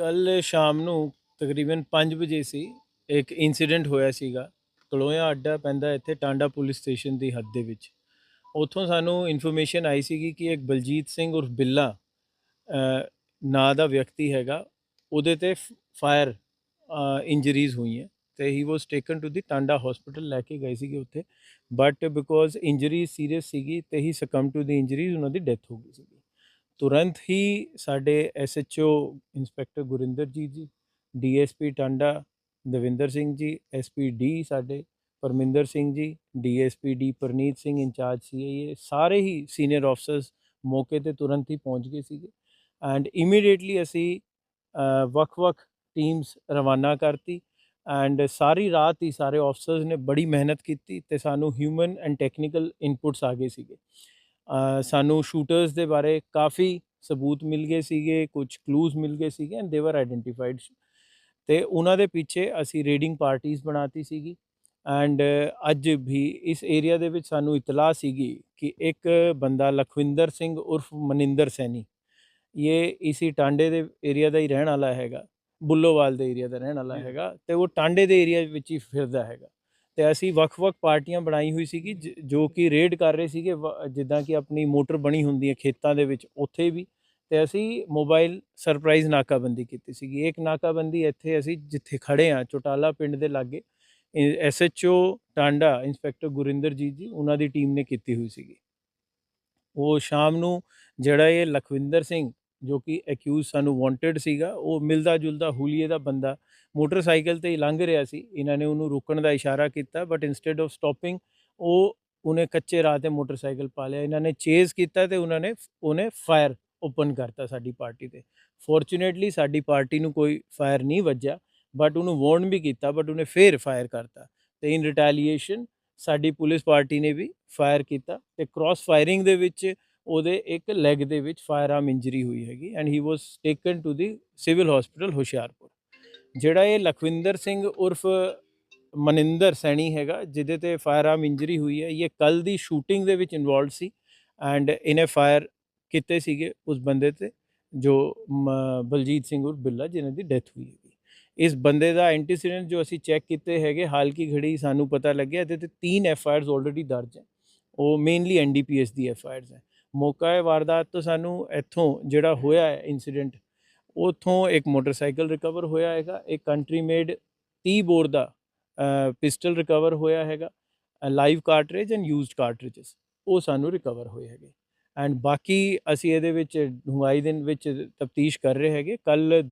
ਕੱਲ ਸ਼ਾਮ ਨੂੰ ਤਕਰੀਬਨ 5 ਵਜੇ ਸੀ, ਇੱਕ ਇਨਸੀਡੈਂਟ ਹੋਇਆ ਸੀਗਾ। ਕਲੋਇਆ ਅੱਡਾ ਪੈਂਦਾ ਇੱਥੇ ਟਾਂਡਾ ਪੁਲਿਸ ਸਟੇਸ਼ਨ ਦੀ ਹੱਦ ਦੇ ਵਿੱਚ। ਉੱਥੋਂ ਸਾਨੂੰ ਇਨਫੋਰਮੇਸ਼ਨ ਆਈ ਸੀਗੀ ਕਿ ਇੱਕ ਬਲਜੀਤ ਸਿੰਘ ਉਰਫ ਬਿੱਲਾ ਨਾਂ ਦਾ ਵਿਅਕਤੀ ਹੈਗਾ। ਉਹਦੇ ਤੇ ਫਾਇਰ ਇੰਜਰੀਜ਼ ਹੋਈਆਂ ਤੇ he was taken to the Tanda hospital ਲੈ ਕੇ ਗਏ ਸੀਗੇ ਉੱਥੇ। ਬਟ ਬਿਕੋਜ਼ ਇੰਜਰੀ ਸੀਰੀਅਸ ਸੀਗੀ ਤੇ he succumb to the injuries ਉਹਨਾਂ ਦੀ ਡੈਥ ਹੋ ਗਈ ਸੀਗੀ। ਤੁਰੰਤ ਹੀ ਸਾਡੇ ਐਸਐਚਓ ਇੰਸਪੈਕਟਰ ਗੁਰਿੰਦਰ ਜੀ ਜੀ DSP Tanda, Davinder Singh ji SP D ਸਾਡੇ, Parminder Singh ji DSP D Parneet Singh incharge CIA ਸਾਰੇ ਹੀ ਸੀਨੀਅਰ ਆਫਸਰਸ ਮੌਕੇ ਤੇ ਤੁਰੰਤ ਹੀ ਪਹੁੰਚ ਗਏ ਸੀਗੇ। ਐਂਡ ਇਮੀਡੀਏਟਲੀ ਅਸੀਂ ਵੱਖ-ਵੱਖ ਟੀਮਸ ਰਵਾਨਾ ਕਰਤੀ ਐਂਡ ਸਾਰੀ ਰਾਤ ਹੀ ਸਾਰੇ ਆਫਸਰਸ ਨੇ ਬੜੀ ਮਿਹਨਤ ਕੀਤੀ ਤੇ ਸਾਨੂੰ ਹਿਊਮਨ ਐਂਡ ਟੈਕਨੀਕਲ ਇਨਪੁਟਸ ਆ ਗਏ ਸੀਗੇ। ਸਾਨੂੰ ਸ਼ੂਟਰਸ ਦੇ ਬਾਰੇ ਕਾਫੀ ਸਬੂਤ ਮਿਲ ਗਏ ਸੀਗੇ ਕੁਝ ਕਲੂਜ਼ ਮਿਲ ਗਏ ਸੀਗੇ ਐਂਡ ਦੇ ਵਰ ਆਇਡੈਂਟੀਫਾਈਡ ਤੇ ਉਹਨਾਂ ਦੇ ਪਿੱਛੇ ਅਸੀਂ ਰੇਡਿੰਗ ਪਾਰਟੀਆਂ ਬਣਾਤੀ ਸੀਗੀ ਐਂਡ ਅੱਜ ਵੀ ਇਸ ਏਰੀਆ ਦੇ ਵਿੱਚ ਸਾਨੂੰ ਇਤਲਾਹ ਸੀਗੀ ਕਿ ਇੱਕ ਬੰਦਾ ਲਖਵਿੰਦਰ ਸਿੰਘ ਉਰਫ ਮਨਿੰਦਰ ਸੈਣੀ ਇਹ ਇਸੀ ਟਾਂਡੇ ਦੇ ਏਰੀਆ ਦਾ ਹੀ ਰਹਿਣ ਵਾਲਾ ਹੈਗਾ ਬੁੱਲੋਵਾਲ ਦੇ ਏਰੀਆ ਦਾ ਰਹਿਣ ਵਾਲਾ। ਹੈਗਾ ਤੇ ਉਹ ਟਾਂਡੇ ਦੇ ਏਰੀਆ ਵਿੱਚ ਹੀ ਫਿਰਦਾ ਹੈਗਾ ਤੇ ਅਸੀਂ ਵੱਖ-ਵੱਖ ਪਾਰਟੀਆਂ ਬਣਾਈ ਹੋਈ ਸੀਗੀ ਜ- ਜੋ ਕਿ ਰੇਡ ਕਰ ਰਹੇ ਸੀਗੇ ਵ- ਜਿੱਦਾਂ ਕਿ ਆਪਣੀ ਮੋਟਰ ਬਣੀ ਹੁੰਦੀ ਹੈ ਖੇਤਾਂ ਦੇ ਵਿੱਚ, ਉੱਥੇ ਵੀ। ਤੇ ਅਸੀਂ ਮੋਬਾਈਲ ਸਰਪ੍ਰਾਈਜ਼ ਨਾਕਾਬੰਦੀ ਕੀਤੀ ਸੀਗੀ। ਇੱਕ ਨਾਕਾਬੰਦੀ ਇੱਥੇ ਅਸੀਂ ਜਿੱਥੇ ਖੜੇ ਆ ਚੋਟਾਲਾ ਪਿੰਡ ਦੇ ਲਾਗੇ ਐਸਐਚਓ ਟਾਂਡਾ, ਇੰਸਪੈਕਟਰ ਗੁਰਿੰਦਰ ਜੀ ਜੀ, ਉਹਨਾਂ ਦੀ ਟੀਮ ਨੇ ਕੀਤੀ ਹੋਈ ਸੀਗੀ। ਉਹ ਸ਼ਾਮ ਨੂੰ ਜਿਹੜਾ ਇਹ ਲਖਵਿੰਦਰ ਸਿੰਘ ਜੋ ਕਿ ਅਕਿਊਜ਼ ਸਾਨੂੰ ਵਾਂਟਡ ਸੀਗਾ, ਉਹ ਮਿਲਦਾ ਜੁਲਦਾ ਹੁਲੀਏ ਦਾ ਬੰਦਾ ਮੋਟਰਸਾਈਕਲ ਤੇ ਹੀ ਲੰਘ ਰਿਹਾ ਸੀ, ਇਹਨਾਂ ਨੇ ਉਹਨੂੰ ਰੁਕਣ ਦਾ ਇਸ਼ਾਰਾ ਕੀਤਾ ਬਟ ਇਨਸਟੈਡ ਆਫ ਸਟਾਪਿੰਗ ਉਹ ਉਹਨੇ ਕੱਚੇ ਰਾਹ ਤੇ ਮੋਟਰਸਾਈਕਲ ਪਾ ਲਿਆ, ਇਹਨਾਂ ਨੇ ਚੇਜ਼ ਕੀਤਾ ਤੇ ਉਹਨਾਂ ਨੇ ਉਹਨੇ ਫਾਇਰ ਓਪਨ ਕਰਤਾ ਸਾਡੀ ਪਾਰਟੀ ਤੇ। ਫੋਰਚੂਨੇਟਲੀ ਸਾਡੀ ਪਾਰਟੀ ਨੂੰ ਕੋਈ ਫਾਇਰ ਨਹੀਂ ਵੱਜਿਆ ਬਟ ਉਹਨੂੰ ਵਾਰਨ ਵੀ ਕੀਤਾ ਬਟ ਉਹਨੇ ਫੇਰ ਫਾਇਰ ਕਰਤਾ। ਤੇ ਇਨ ਰਿਟੈਲੀਏਸ਼ਨ ਸਾਡੀ ਪੁਲਿਸ ਪਾਰਟੀ ਨੇ ਵੀ ਫਾਇਰ ਕੀਤਾ ਤੇ ਕ੍ਰਾਸ ਫਾਇਰਿੰਗ ਦੇ ਵਿੱਚ ਉਹਦੇ ਇੱਕ ਲੈਗ ਦੇ ਵਿੱਚ ਫਾਇਰ ਆਰਮ ਇੰਜਰੀ ਹੋਈ ਹੈਗੀ and he was taken to the civil hospital Hoshiarpur, ਜਿਹੜਾ ਇਹ ਲਖਵਿੰਦਰ ਸਿੰਘ ਉਰਫ ਮਨਿੰਦਰ ਸੈਣੀ ਹੈਗਾ, ਜਿਹਦੇ ਤੇ ਫਾਇਰ ਆਰਮ ਇੰਜਰੀ ਹੋਈ ਹੈ, ਇਹ ਕੱਲ ਦੀ ਸ਼ੂਟਿੰਗ ਦੇ ਵਿੱਚ ਇਨਵੋਲਡ ਸੀ ਐਂਡ ਇਹਨੇ ਫਾਇਰ ਕੀਤੇ ਸੀਗੇ ਉਸ ਬੰਦੇ ਤੇ, ਜੋ ਬਲਜੀਤ ਸਿੰਘ ਉਰਫ ਬਿੱਲਾ ਜਿਨ੍ਹਾਂ ਦੀ ਡੈਥ ਹੋਈ ਹੈਗੀ। ਇਸ ਬੰਦੇ ਦਾ ਐਂਟੀਸੀਡੈਂਟ ਜੋ ਅਸੀਂ ਚੈੱਕ ਕੀਤੇ ਹੈਗੇ, ਹਾਲ ਕੀ ਘੜੀ ਸਾਨੂੰ ਪਤਾ ਲੱਗਿਆ, ਇਹਦੇ ਤੇ ਤਿੰਨ ਐਫ ਆਈ ਆਰਸ ਆਲਰੇਡੀ ਦਰਜ ਹੈ। ਉਹ ਮੇਨਲੀ ਐਨਡੀਪੀਐਸ ਦੀ ਐਫ ਆਈ ਆਰਸ ਹੈ। ਮੌਕਾ ਹੈ, ਵਾਰਦਾਤ ਤੋਂ ਸਾਨੂੰ ਇੱਥੋਂ ਜਿਹੜਾ ਹੋਇਆ ਹੈ ਇਨਸੀਡੈਂਟ ਉਥੋਂ ਇੱਕ ਮੋਟਰਸਾਈਕਲ ਰਿਕਵਰ ਹੋਇਆ ਹੈਗਾ, ਇੱਕ ਕੰਟਰੀ ਮੇਡ 30 ਬੋਰ ਦਾ ਪਿਸਟਲ ਰਿਕਵਰ ਹੋਇਆ ਹੈਗਾ live cartridge and used cartridges ਉਹ ਸਾਨੂੰ ਰਿਕਵਰ ਹੋਏ ਹੈਗੇ। ਐਂਡ ਬਾਕੀ ਅਸੀਂ ਇਹਦੇ ਵਿੱਚ, ਡੂੰਘਾਈ ਦਿਨ ਵਿੱਚ ਤਫਤੀਸ਼ ਕਰ ਰਹੇ ਹੈਗੇ ਕੱਲ